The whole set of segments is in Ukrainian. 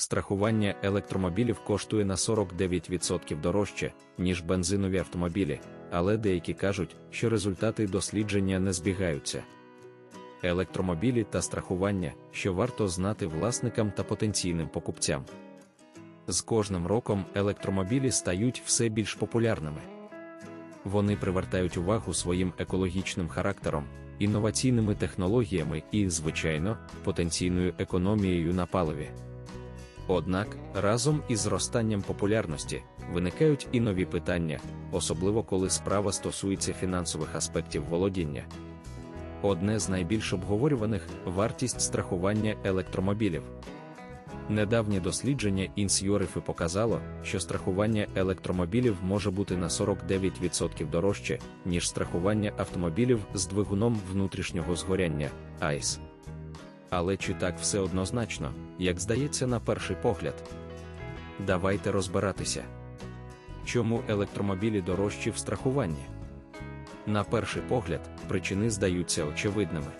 страхування електромобілів коштує на 49% дорожче, ніж бензинові автомобілі, але деякі кажуть, що результати дослідження не збігаються. Електромобілі та страхування, що варто знати власникам та потенційним покупцям. З кожним роком електромобілі стають все більш популярними. Вони привертають увагу своїм екологічним характером, інноваційними технологіями і, звичайно, потенційною економією на паливі. Однак, разом із зростанням популярності виникають і нові питання, особливо коли справа стосується фінансових аспектів володіння. Одне з найбільш обговорюваних вартість страхування електромобілів. Недавнє дослідження Інсйорифи показало, що страхування електромобілів може бути на 49% дорожче, ніж страхування автомобілів з двигуном внутрішнього згоряння ICE. Але чи так все однозначно, як здається на перший погляд? Давайте розбиратися. Чому електромобілі дорожчі в страхуванні? На перший погляд, причини здаються очевидними.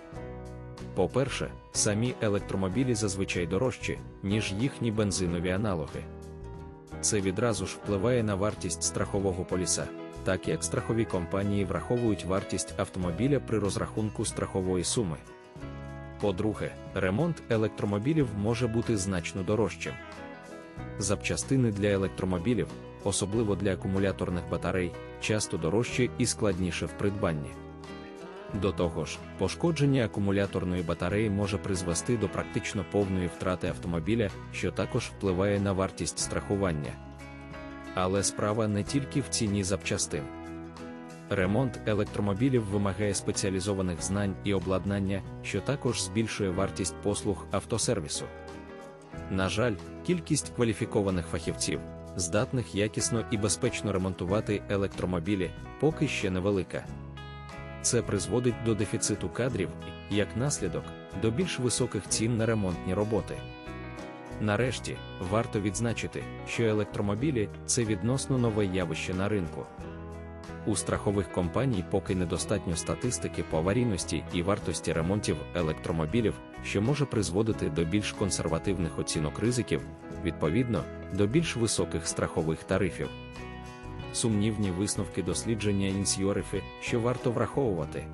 По-перше, самі електромобілі зазвичай дорожчі, ніж їхні бензинові аналоги. Це відразу ж впливає на вартість страхового поліса, так як страхові компанії враховують вартість автомобіля при розрахунку страхової суми. По-друге, ремонт електромобілів може бути значно дорожчим. Запчастини для електромобілів, особливо для акумуляторних батарей, часто дорожче і складніше в придбанні. До того ж, пошкодження акумуляторної батареї може призвести до практично повної втрати автомобіля, що також впливає на вартість страхування. Але справа не тільки в ціні запчастин. Ремонт електромобілів вимагає спеціалізованих знань і обладнання, що також збільшує вартість послуг автосервісу. На жаль, кількість кваліфікованих фахівців, здатних якісно і безпечно ремонтувати електромобілі, поки ще невелика. Це призводить до дефіциту кадрів і, як наслідок, до більш високих цін на ремонтні роботи. Нарешті, варто відзначити, що електромобілі це відносно нове явище на ринку. У страхових компаній поки недостатньо статистики по аварійності і вартості ремонтів електромобілів, що може призводити до більш консервативних оцінок ризиків, відповідно, до більш високих страхових тарифів. Сумнівні висновки дослідження інсьорифи, що варто враховувати.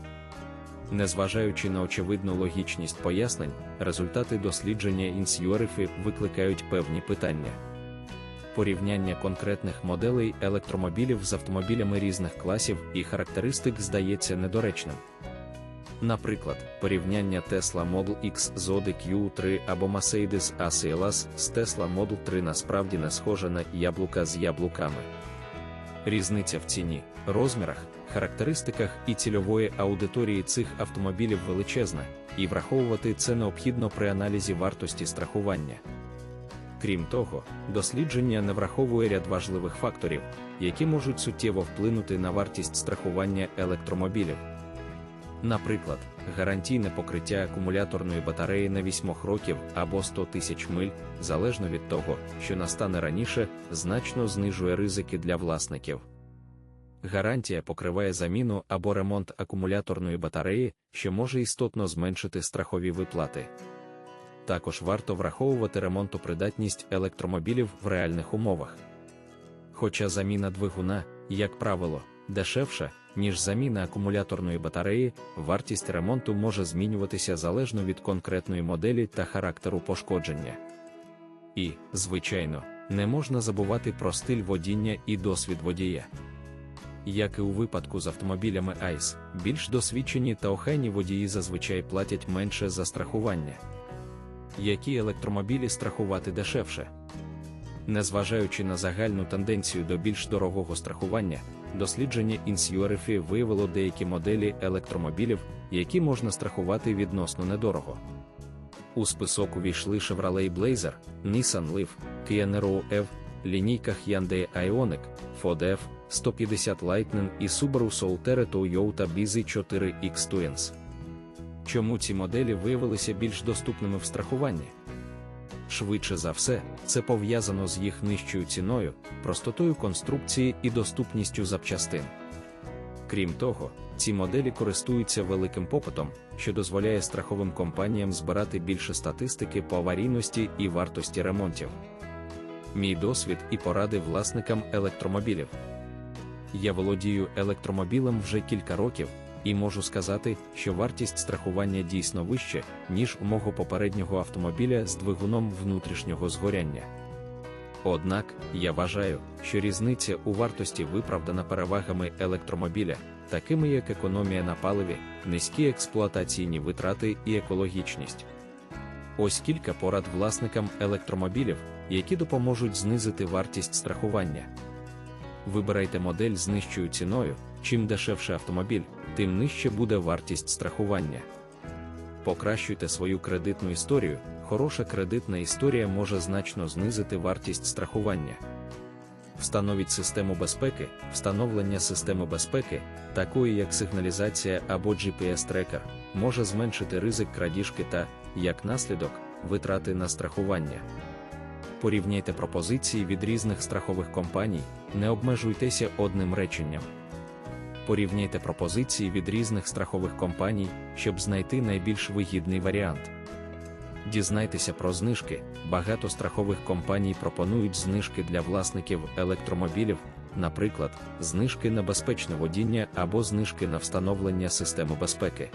Незважаючи на очевидну логічність пояснень, результати дослідження інсьорифи викликають певні питання. Порівняння конкретних моделей електромобілів з автомобілями різних класів і характеристик здається недоречним. Наприклад, порівняння Tesla Model X з Audi Q3 або Mercedes ACLS з Tesla Model 3 насправді не схоже на яблука з яблуками. Різниця в ціні, розмірах, характеристиках і цільової аудиторії цих автомобілів величезна, і враховувати це необхідно при аналізі вартості страхування. Крім того, дослідження не враховує ряд важливих факторів, які можуть суттєво вплинути на вартість страхування електромобілів. Наприклад, гарантійне покриття акумуляторної батареї на 8 років або 100 тисяч миль, залежно від того, що настане раніше, значно знижує ризики для власників. Гарантія покриває заміну або ремонт акумуляторної батареї, що може істотно зменшити страхові виплати. Також варто враховувати ремонтопридатність електромобілів в реальних умовах. Хоча заміна двигуна, як правило, дешевша, ніж заміна акумуляторної батареї, вартість ремонту може змінюватися залежно від конкретної моделі та характеру пошкодження. І, звичайно, не можна забувати про стиль водіння і досвід водія. Як і у випадку з автомобілями ICE, більш досвідчені та охайні водії зазвичай платять менше за страхування. Які електромобілі страхувати дешевше? Незважаючи на загальну тенденцію до більш дорогого страхування, дослідження Інсюерифі виявило деякі моделі електромобілів, які можна страхувати відносно недорого. У список увійшли Chevrolet Blazer, Nissan Leaf, Kia Niro EV, лінійка Hyundai Ioniq, Ford F, 150 Lightning і Subaru Solterra Toyota BZ4X Twins. Чому ці моделі виявилися більш доступними в страхуванні? Швидше за все, це пов'язано з їх нижчою ціною, простотою конструкції і доступністю запчастин. Крім того, ці моделі користуються великим попитом, що дозволяє страховим компаніям збирати більше статистики по аварійності і вартості ремонтів. Мій досвід і поради власникам електромобілів. Я володію електромобілем вже кілька років, і можу сказати, що вартість страхування дійсно вища, ніж у мого попереднього автомобіля з двигуном внутрішнього згоряння. Однак, я вважаю, що різниця у вартості виправдана перевагами електромобіля, такими як економія на паливі, низькі експлуатаційні витрати і екологічність. Ось кілька порад власникам електромобілів, які допоможуть знизити вартість страхування. Вибирайте модель з нижчою ціною, чим дешевше автомобіль, тим нижче буде вартість страхування. Покращуйте свою кредитну історію. Хороша кредитна історія може значно знизити вартість страхування. Встановіть систему безпеки, встановлення системи безпеки, такої як сигналізація або GPS-трекер, може зменшити ризик крадіжки та, як наслідок, витрати на страхування. Порівняйте пропозиції від різних страхових компаній, не обмежуйтеся одним реченням. Порівняйте пропозиції від різних страхових компаній, щоб знайти найбільш вигідний варіант. Дізнайтеся про знижки. Багато страхових компаній пропонують знижки для власників електромобілів, наприклад, знижки на безпечне водіння або знижки на встановлення системи безпеки.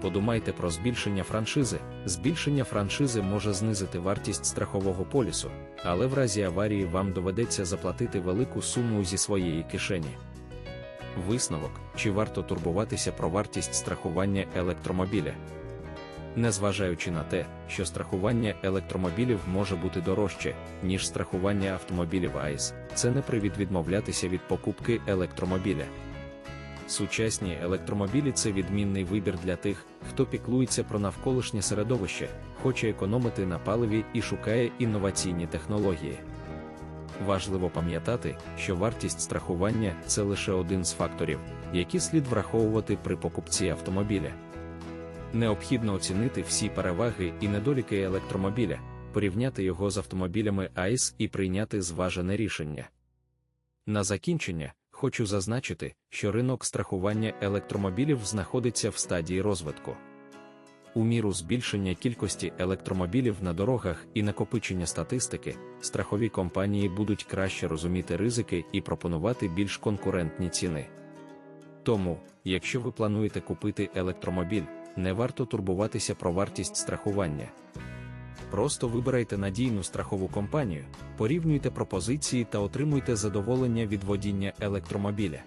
Подумайте про збільшення франшизи. Збільшення франшизи може знизити вартість страхового полісу, але в разі аварії вам доведеться заплатити велику суму зі своєї кишені. Висновок, чи варто турбуватися про вартість страхування електромобіля. Незважаючи на те, що страхування електромобілів може бути дорожче, ніж страхування автомобілів АІС, це не привід відмовлятися від покупки електромобіля. Сучасні електромобілі це відмінний вибір для тих, хто піклується про навколишнє середовище, хоче економити на паливі і шукає інноваційні технології. Важливо пам'ятати, що вартість страхування це лише один з факторів, які слід враховувати при покупці автомобіля. Необхідно оцінити всі переваги і недоліки електромобіля, порівняти його з автомобілями АІС і прийняти зважене рішення. На закінчення хочу зазначити, що ринок страхування електромобілів знаходиться в стадії розвитку. У міру збільшення кількості електромобілів на дорогах і накопичення статистики, страхові компанії будуть краще розуміти ризики і пропонувати більш конкурентні ціни. Тому, якщо ви плануєте купити електромобіль, не варто турбуватися про вартість страхування. Просто вибирайте надійну страхову компанію, порівнюйте пропозиції та отримуйте задоволення від водіння електромобіля.